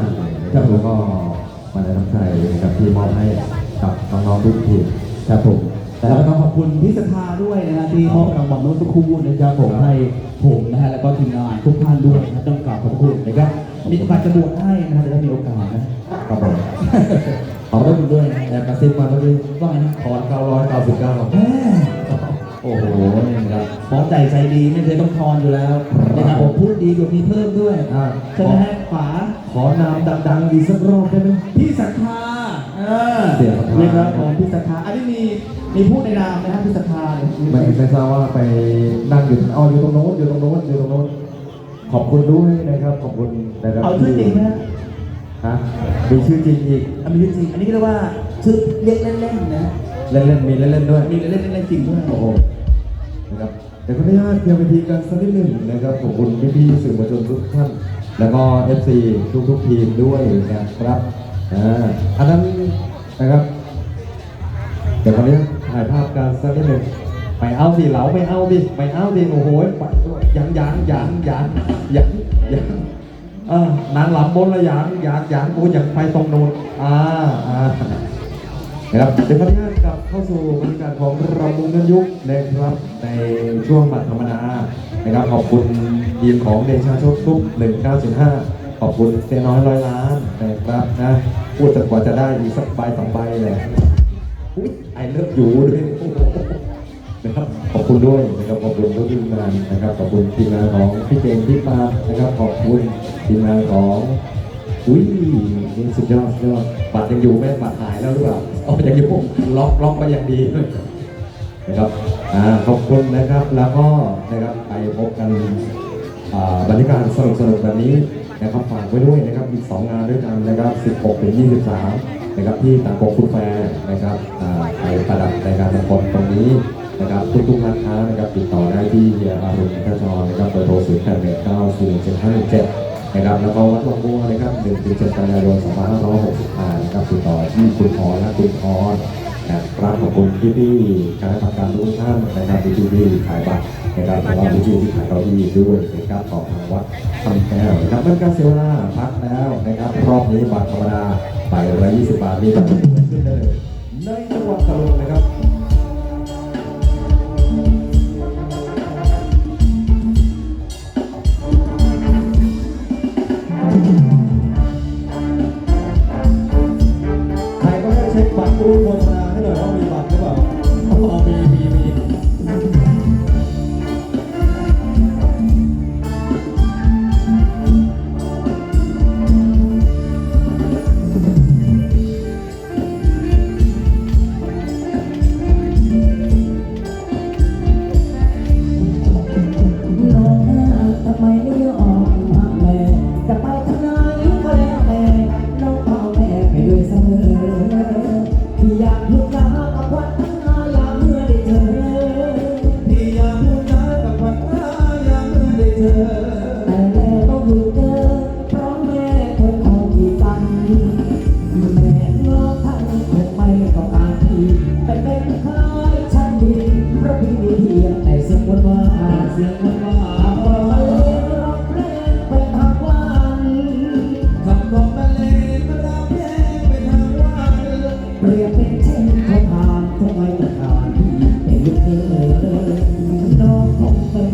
งานเลยนะครับแล้วก็มาในน้ำใจกับที่มอบให้กับน้องๆทุกทีมครับผมแล้วก็ต้องขอบคุณพี่สภาด้วยนะฮะที่มอบรางวัลเมื่อสักครู่นะครับผมให้ผมนะฮะแล้วก็ทีมงานทุกท่านด้วยนะต้องกราบขอบคุณนะครับมีโอกาสจะบวชให้นะฮะจะได้มีโอกาสนะครับผมขอบคุณด้วยนะแอบกระซิบมาเมื่อกี้ว่าไงนะขอ999แม่ โอ้โหนี่ครับพร้อมใจใจดีไม่เคยต้องทอนอยู่แล้วนะครับผมพูดดีกว่ามีเพิ่มด้วยอ่าใช่ไหมฮะฝาขอนามดังๆอีกสักรอบได้ไหมพี่ศรัทธาเออเสียศรัทธานี่ครับผมพี่ศรัทธาอันนี้มีมีพูดในนามนะฮะพี่ศรัทธาเนี่ยไม่ไม่ทราบว่าไปนั่งอยู่อ๋ออยู่ตรงโน้นอยู่ตรงโน้นอยู่ตรงโน้นขอบคุณด้วยนะครับขอบคุณนะครับเอาชื่อจริงไหมฮะฮะมีชื่อจริงอีกอันนี้จริงอันนี้ก็เรียกว่าชื่อเรียกเล่นๆนะ เล่นๆมีเล่นๆด้วยมีเล่นๆเล่นๆจริงด้วยโอ้โหนะครับเดี๋ยวขออนุญาตเคลียร์เวทีกันสักนิดหนึ่งนะครับขอบคุณพี่ๆสื่อมวลชนทุกท่านแล้วก็ FC ทุกๆทีมด้วยนะครับอ่าอันนั้นนะครับเดี๋ยวขออนุญาตถ่ายภาพกันสักนิดหนึ่งไปเอาสิเหลาไม่เอาดิไม่เอาดิโอ้โหไปยังยังยังยังยังยังเออนางหลับบนละยังยังยังโอ้ยยังไปตรงโน้นอ่าอ่า นะครับเดี๋ยวขออนุญาตกลับเข้าสู่บรรยากาศของรำวงเงินยุคนะครับในช่วงบัตรธรรมดานะครับขอบคุณทีมของเดชาโชคทุก1905 ขอบคุณเซน้อยร้อยล้านนะครับนะพูดจนกว่าจะได้อีกสักใบสองใบเลยอุ๊ยไอเลิฟอยู่ด้วยนะครับขอบคุณด้วยนะครับขอบคุณทุกทีมงานนะครับขอบคุณทีมงานของพี่เจงพี่ปานะครับขอบคุณทีมงานของ อุ้ยนี่สุดยอดสุดยอดบัตรยังอยู่ไหมบัตรหายแล้วหรือเปล่าอ๋อยังอยู่ล็อกล็อกไปอย่างดีด้วยนะครับอ่าขอบคุณนะครับแล้วก็นะครับไปพบกันอ่าบรรยากาศสนุกสนุกๆแบบนี้นะครับฝากไว้ด้วยนะครับอีกสองงานด้วยกันนะครับ16ถึง23นะครับที่ต่างกงคุณแฟร์นะครับอ่าไปประดับในการประกอบตรงนี้นะครับทุกๆร้านค้านะครับติดต่อได้ที่เฮียอารุณพัชรนะครับเบอร์โทร0 8 1 9 4 7 5 1 7น นะครับแล้วก็วัดหลวงพ่อนะครับหนึ่งถึงเจ็ดกันยายนสองพันห้าร้อยหกสิบห้านะครับติดต่อที่คุณพรและคุณพรนะครับขอบคุณพี่พี่คณะกรรมการทุกท่านนะครับพี่พี่ขายบัตรนะครับแล้วก็พี่พี่ที่ขายเก้าที่ด้วยนะครับของทางวัดทำแก้วนะครับเมื่การเสียเวลาพักแล้วนะครับรอบนี้บัตรธรรมดาใบละยี่สิบบาทมีบัตรขึ้นเลยในจังหวัดตะลุงนะครับ home.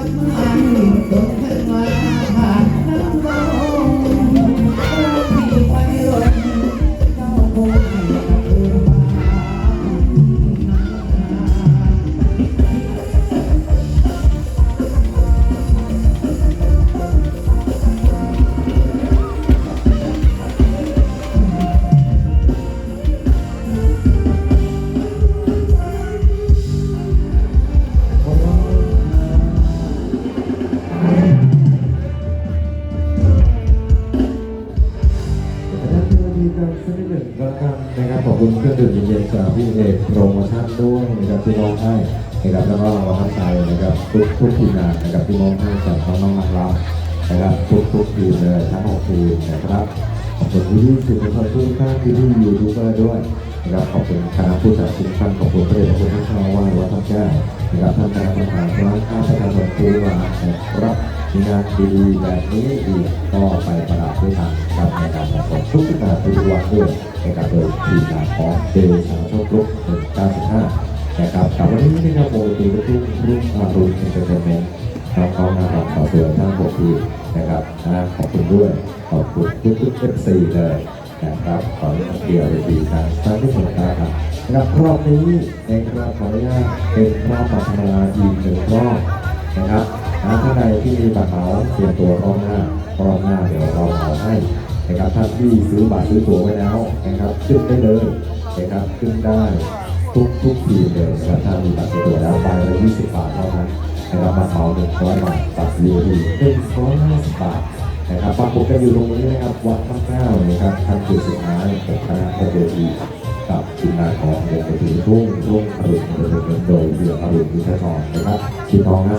รักมันจ เอกโปรโมชั่นด้วยนะครับที่มอบให้นะครับแล้วก็รางวัลน้ำใจนะครับทุกทุกทีมงานนะครับที่มอบให้จากน้องๆนักเรานะครับทุกทุกทีมเลยทั้งหกทีมนะครับขอบคุณพี่ๆสื่อมวลชนทุกท่านที่ที่ยูทูบเบอร์ด้วยนะครับขอบคุณคณะผู้จัดทุกท่านขอบคุณพระเดชพระคุณท่านชาวว่าวัดทับแก้วนะครับท่านคณะกรรมการร้านข้าประชาชนผู้ว่านะครับมีงานดีๆแบบนี้อีกก็ไปประดับด้วยกันครับในการประกอบทุกงานทุกวันด้วย นการโดยทีมงานของเดชาโชครุก195นะครับกับวันนี้นะครับโมตีกระทุ่งรุ่งอารุณเอ็นเตอร์เทนเมนต์น้องๆนะครับขอเตือนทั้งหกทีมนะครับนะขอบคุณด้วยขอบคุณทุกๆเอฟซีเลยนะครับขออนุญาตเกี่ยวในปีการสร้างที่สุดนะครับนะครับรอบนี้นะครับขออนุญาตเป็นรอบปรัชนาอีกหนึ่งรอบนะครับนะท่านใดที่มีบัตรเหมาเตรียมตัวรอบหน้ารอบหน้าเดี๋ยวเราเหมาให้ นะครับท่านที่ซื้อบัตรซื้อตั๋วไว้แล้วนะครับขึ้นได้เลยนะครับขึ้นได้ทุกทุกทีเลยนะครับถ้ามีบัตรซื้อตั๋วแล้วใบละ20บาทเท่านั้นนะครับบัตรเหมา100บาทบัตร VIP 150บาทนะครับปรากฏกันอยู่ตรงนี้นะครับวัดข้างเก้านะครับท่านคือสุดท้ายกับคณะเวทีกับทีมงานของเดือนไปถึงรุ่งรุ่งอรุณโดยเรืออรุณวิทยาธรนะครับที่น้องนะ